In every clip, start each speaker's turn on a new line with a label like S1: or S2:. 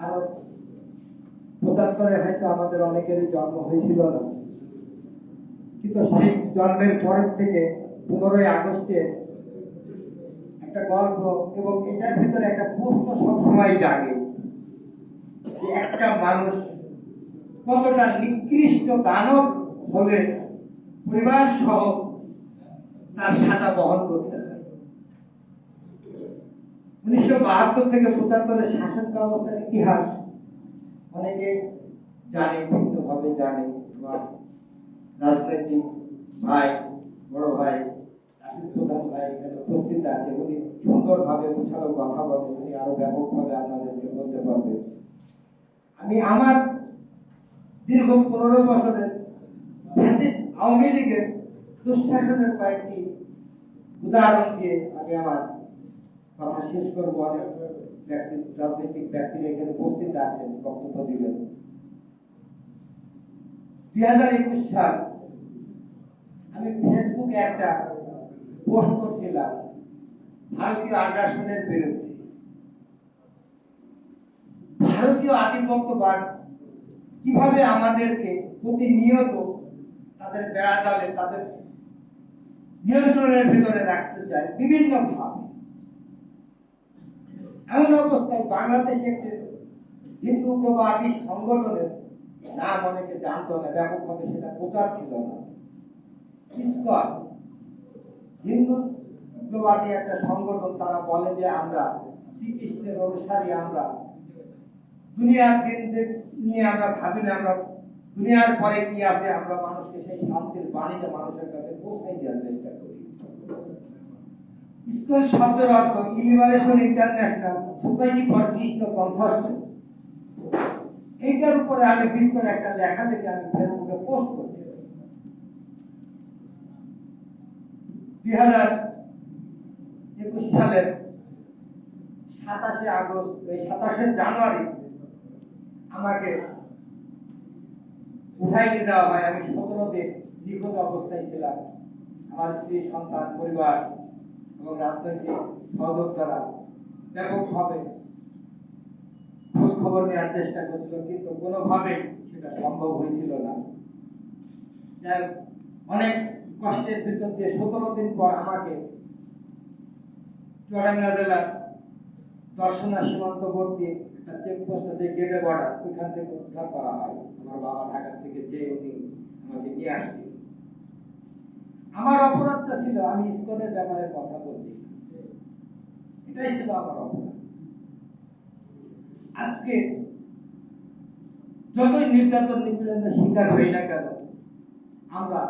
S1: কারণ পঁচাত্তরে হয়তো আমাদের অনেকেরই জন্ম হয়েছিল না। কিন্তু সেই জন্মের পরের থেকে পনেরোই আগস্টে একটা গল্প এবং এটার ভিতরে একটা প্রশ্ন সবসময় জাগে যে একটা মানুষ কতটা নিকৃষ্ট দানব হলে পরিবার সহ তার সাজা বহন করতে উনিশশো বাহাত্তর থেকে পঁচাত্তরের শাসন ব্যবস্থার ইতিহাস অনেকে জানে, ভিন্নভাবে জানে বা রাজনৈতিক ভাই, বড় ভাই প্রধান ভাই এখানে উপস্থিত আছে। উনি সুন্দরভাবে গুছালো কথা বলেন, উনি আরও ব্যাপকভাবে আপনাদেরকে বলতে পারবেন আমি আমার দীর্ঘ পনেরো বছরের আওয়ামী লীগের দুঃশাসনের কয়েকটি উদাহরণ দিয়ে আমি আমার কথা শেষ করব, অনেক ব্যক্তি, রাজনৈতিক ব্যক্তিরা এখানে উপস্থিত আছেন, বক্তব্য দিবেন। দুই হাজার একুশ সাল, আমি ফেসবুকে একটা পোস্ট করছিলাম, ভারতীয় আগ্রাসনের বিরুদ্ধে। ভারতীয় আধিপত্যবাদ কীভাবে আমাদেরকে প্রতিনিয়ত তাদের বেড়া জালে তাদের নিয়ন্ত্রণের ভিতরে রাখতে চায়, বিভিন্ন ভাবে। এমন অবস্থায় বাংলাদেশে একটি হিন্দু প্রবাদী সংগঠনের নাম অনেকে জানতো না, ব্যাপকভাবে সেটা প্রচার ছিল না। হিন্দু প্রবাদী একটা সংগঠন, তারা বলে যে আমরা শ্রীকৃষ্ণের অনুসারী, আমরা দুনিয়ার দিন নিয়ে আমরা ভাবি না, আমরা দুনিয়ার পরে কি আছে, আমরা মানুষকে সেই শান্তির বাণীটা মানুষের কাছে পৌঁছাই দেওয়ার চেষ্টা করি। ইসকন শব্দের অর্থ ইলিবারেশন International Society for Krishna consciousness এইটার উপরে আমি বিস্তর একটা লেখা লিখে আমি ফেসবুকে পোস্ট করছি। দুই হাজার একুশ সালের সাতাশে আগস্ট, এই সাতাশে জানুয়ারি আমাকে উঠাই নিয়ে দেওয়া হয়। আমি সতেরো দিন নিখোঁজ অবস্থায় ছিলাম। আমার স্ত্রী, সন্তান, পরিবার এবং রাজনৈতিক সহযোদ্ধারা ব্যাপকভাবে খোঁজ খবর নেওয়ার চেষ্টা করছিল, কিন্তু কোনোভাবে সেটা সম্ভব হয়েছিল না। অনেক কষ্টের ভিতর দিয়ে সতেরো দিন পর আমাকে চুয়াডাঙ্গা জেলার দর্শনা সীমান্তবর্তী একটা চেকপোস্ট যে গেটে বর্ডার, ওইখান থেকে উদ্ধার করা হয়। আমার বাবা ঢাকার থেকে যে উনি আমাকে নিয়ে আসছিল আমার অপরাধটা ছিল, আমি ইস্কনের ব্যাপারে কথা বলছি। এটাই ছিল আমার অপরাধ। আজকে যতই নির্যাতন নিপীড়নের শিকার হই না কেন, আমরা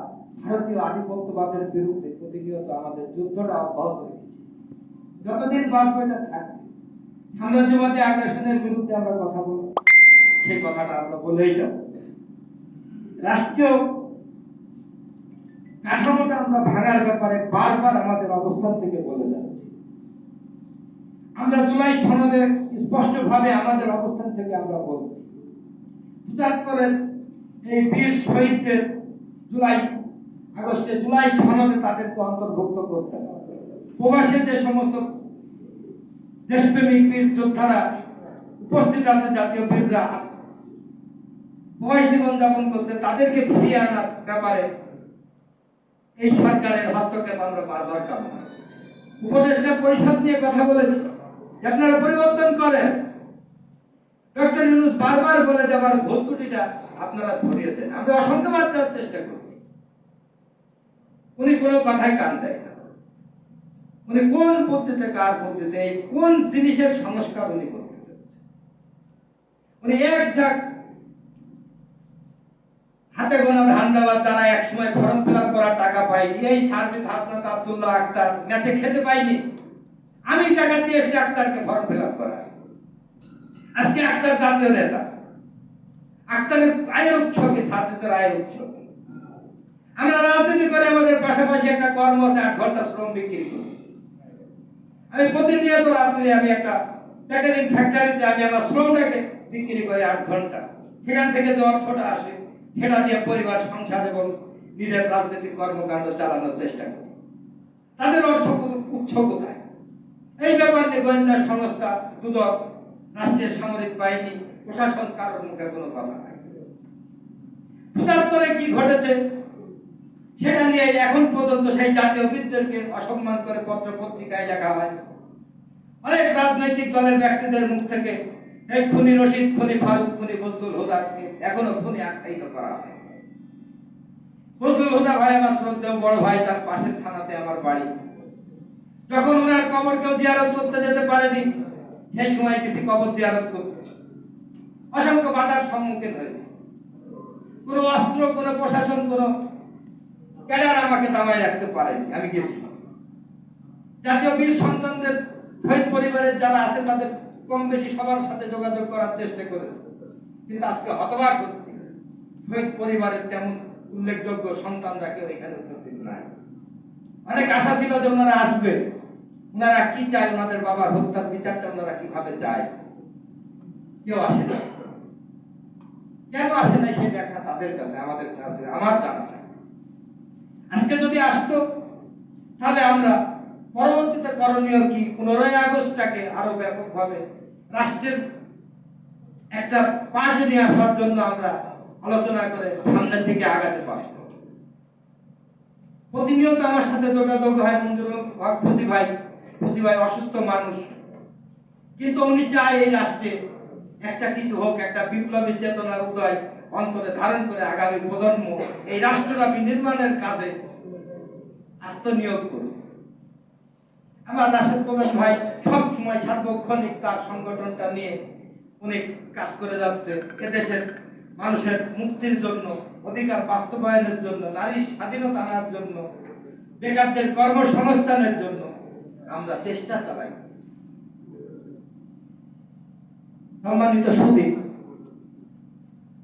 S1: ভারতীয় আধিপত্যবাদের বিরুদ্ধে প্রতিনিয়ত আমাদের যুদ্ধটা অব্যাহত রেখেছি। যতদিন বাঁচবো এটা থাকবে। সাম্রাজ্যবাদী আগ্রাসনের বিরুদ্ধে আমরা কথা বলব সেই কথাটা আমরা বলেই যাব। রাষ্ট্রীয় কাঠামোটা আমরা ভাঙার ব্যাপারে বারবার আমাদের অবস্থান থেকে বলে যাচ্ছি। আমরা জুলাই সনদে স্পষ্টভাবে আমাদের অবস্থান থেকে আমরা বলছি, পঁচাত্তরের এই বীর শহীদদের জুলাই, আগস্টে জুলাই সনদে তাদেরকে অন্তর্ভুক্ত করতে হবে। প্রবাসে যে সমস্ত দেশপ্রেমিক বীর যোদ্ধারা উপস্থিত আছে, জাতীয় বীররা, প্রবাস জীবন যাপন করতে তাদেরকে ফিরিয়ে আনার ব্যাপারে এই সরকারের হস্তক্ষেপ আমরা বারবার কামনা করি। উপদেষ্টা পরিষদ নিয়ে কথা বলেছি। আপনারা পরিবর্তন করেন। ডক্টর ইউনুস বারবার বলে যে আমার ভুল ত্রুটিটা আপনারা ধরিয়ে দেন। আমরা অসংখ্যবার দেওয়ার চেষ্টা করছি। উনি কোনো কথায় কান দেয় না। উনি কোন পদ্ধতিতে কার পদ্ধতিতে এই কোন জিনিসের সংস্কার উনি করতে উনি এক ঝাঁক হাতে গোনা যারা এক সময় ফর্ম ফিল পায়নি এই সার্জিদ হাসনাত আব্দুল্লাহ আক্তার ম্যাচে খেতে পাইনি। আমি টাকা দিয়ে এসে আক্তারকে ফর্ম ফিল আপ করা আজকে আক্তার জাতীয় নেতা আক্তারের আয়ের ছাত্রদের আয়ের উৎস আমরা রাজনীতি করে আমাদের পাশাপাশি একটা কর্ম আছে, আট ঘণ্টা শ্রম বিক্রি করি। আমি প্রতিনিয়ত রাত্রে আমি একটা প্যাকেজিং ফ্যাক্টরিতে আমি আমার শ্রমটাকে বিক্রি করি আট ঘণ্টা। সেখান থেকে যে অর্থটা আসে, সেটা দিয়ে পরিবার, সংসার এবং নিজের রাজনৈতিক কর্মকাণ্ড চালানোর চেষ্টা করে। তাদের অর্থ উৎস কোথায়? এই ব্যাপার নিয়ে গোয়েন্দা সংস্থা, দুদক, রাষ্ট্রের সামরিক বাহিনী, প্রশাসন কারোর মুখে কোনো কথা নাই। পঁচাত্তরে কি ঘটেছে? সেটা নিয়ে এখন পর্যন্ত সেই জাতীয় বিদ্রোহকে অসম্মান করে পত্র পত্রিকায় লেখা হয়। অনেক রাজনৈতিক দলের ব্যক্তিদের মুখ থেকে এই খুনি রশিদ, খুনি ফারুক, খুনি বজলুল হুদাকে এখনও খুনি আখ্যায়িত করা হয়। বজলুল হুদা ভাই, আমার শ্রদ্ধেয় বড় ভাই, তার পাশের থানাতে আমার বাড়ি। যখন ওনার কবর কেউ জিয়ারত করতে যেতে পারেনি, সেই সময় কিছু কবর জিয়ারত করতে? অসংখ্য বাধার সম্মুখীন হয়েছে। কোনো অস্ত্র, কোনো প্রশাসন, কোনো ক্যাডার আমাকে দামায় রাখতে পারেনি, আমি গেছি। জাতীয় বীর সন্তানদের, শহীদ পরিবারের যারা আছে, তাদের কম বেশি সবার সাথে যোগাযোগ করার চেষ্টা করেছে। কিন্তু আজকে হতবাক হচ্ছে, শহীদ পরিবারের তেমন উল্লেখযোগ্য সন্তানরা কেউ এখানে উপস্থিত নাই। অনেক আশা ছিল যে ওনারা আসবে। ওনারা কি চায়? ওনাদের বাবার হত্যার বিচারটা ওনারা কীভাবে চায়? কেউ আসে না কেন আসে না সেই ব্যাখ্যা তাদের কাছে, আমাদের কাছে, আমার জানা নাই। আজকে যদি আসতো, তাহলে আমরা পরবর্তীতে করণীয় কি? পনেরোই আগস্টটাকে আরও ব্যাপকভাবে রাষ্ট্রের একটা পাশ নিয়ে আসার জন্য আমরা আলোচনা করে সামনের দিকে আগাতে পারি। প্রতিনিয়ত আমার সাথে যোগাযোগ হয় মঞ্জুর ফুজি ভাই ফুজি ভাই অসুস্থ মানুষ। কিন্তু উনি চায় এই রাষ্ট্রে একটা কিছু হোক, একটা বিপ্লবী চেতনার উদয় অন্তরে ধারণ করে আগামী প্রজন্ম এই রাষ্ট্রব্যাপী নির্মাণের কাজে আত্মনিয়োগ করুক। আমার রাশেদ প্রধান ভাই সব সময় সার্বক্ষণিক তার সংগঠনটা নিয়ে অনেক কাজ করে যাচ্ছে। এদেশের মানুষের মুক্তির জন্য, অধিকার বাস্তবায়নের জন্য নারীর স্বাধীনতা আনার জন্য, বেকারদের কর্মসংস্থানের জন্য আমরা চেষ্টা চালাই। সম্মানিত সুদী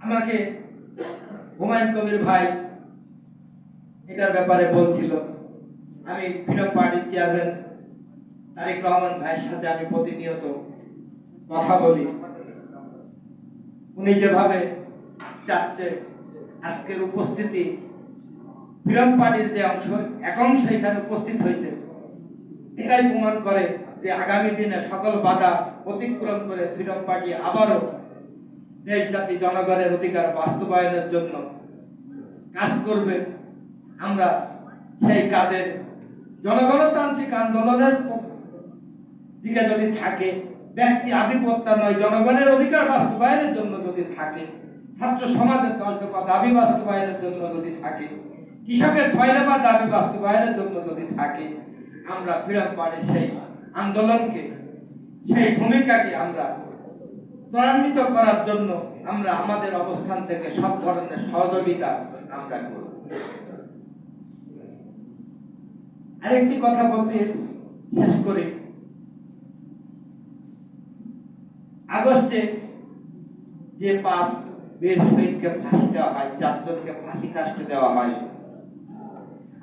S1: আমাকে হুমায়ুন কবির ভাই এটার ব্যাপারে বলছিল। আমি ফ্রিডম পার্টির চেয়ারম্যান তারেক রহমান ভাইয়ের সাথে আমি প্রতিনিয়ত কথা বলি। উনি যেভাবে চাচ্ছে আজকের উপস্থিতি ফ্রিডম পার্টির যে অংশ এখানে উপস্থিত হয়েছে। এটাই প্রমাণ করে যে আগামী দিনে সকল বাধা অতিক্রম করে ফ্রিডম পার্টি আবারও দেশ, জাতি, জনগণের অধিকার বাস্তবায়নের জন্য কাজ করবে। আমরা সেই কাজের জনগণতান্ত্রিক আন্দোলনের দিকে যদি থাকে, ব্যক্তি আধিপত্য নয়, জনগণের অধিকার বাস্তবায়নের জন্য যদি থাকে ছাত্র সমাজের দশ দফা দাবি বাস্তবায়নের জন্য যদি থাকে, কৃষকের ছয় দফা দাবি বাস্তবায়নের জন্য যদি থাকে, আমরা ফ্রিডম পার্টির সেই আন্দোলনকে, সেই ভূমিকাকে আমরা ত্বরান্বিত করার জন্য আমরা আমাদের অবস্থান থেকে সব ধরনের সহযোগিতা আমরা করব। আরেকটি কথা বলতে শেষ করে। আগস্টে যে পাঁচ বীর শহীদকে ফাঁসি দেওয়া হয় চারজনকে ফাঁসি কাস্টে দেওয়া হয়।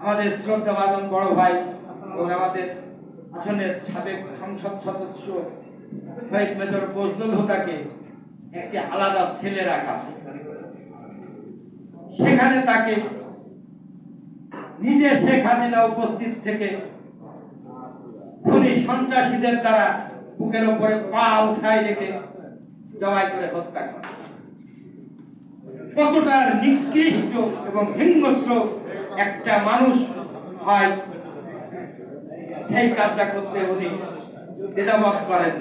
S1: আমাদের শ্রদ্ধা বাদন বড় ভাই এবং আমাদের আসনের সাবেক সংসদ সদস্য শহীদ মেজর বজলুল হুদাকে একটি আলাদা সেলে রাখা। সেখানে তাকে নিজে শেখ হাসিনা উপস্থিত থেকে খুনি সন্ত্রাসীদের দ্বারা বুকের উপরে পা উঠায় রেখে জবাই করে হত্যা করে। কতটা নিকৃষ্ট এবং হিংস্র একটা মানুষ হয় সেই কাজটা করতে উনি দ্বিধাবোধ করেন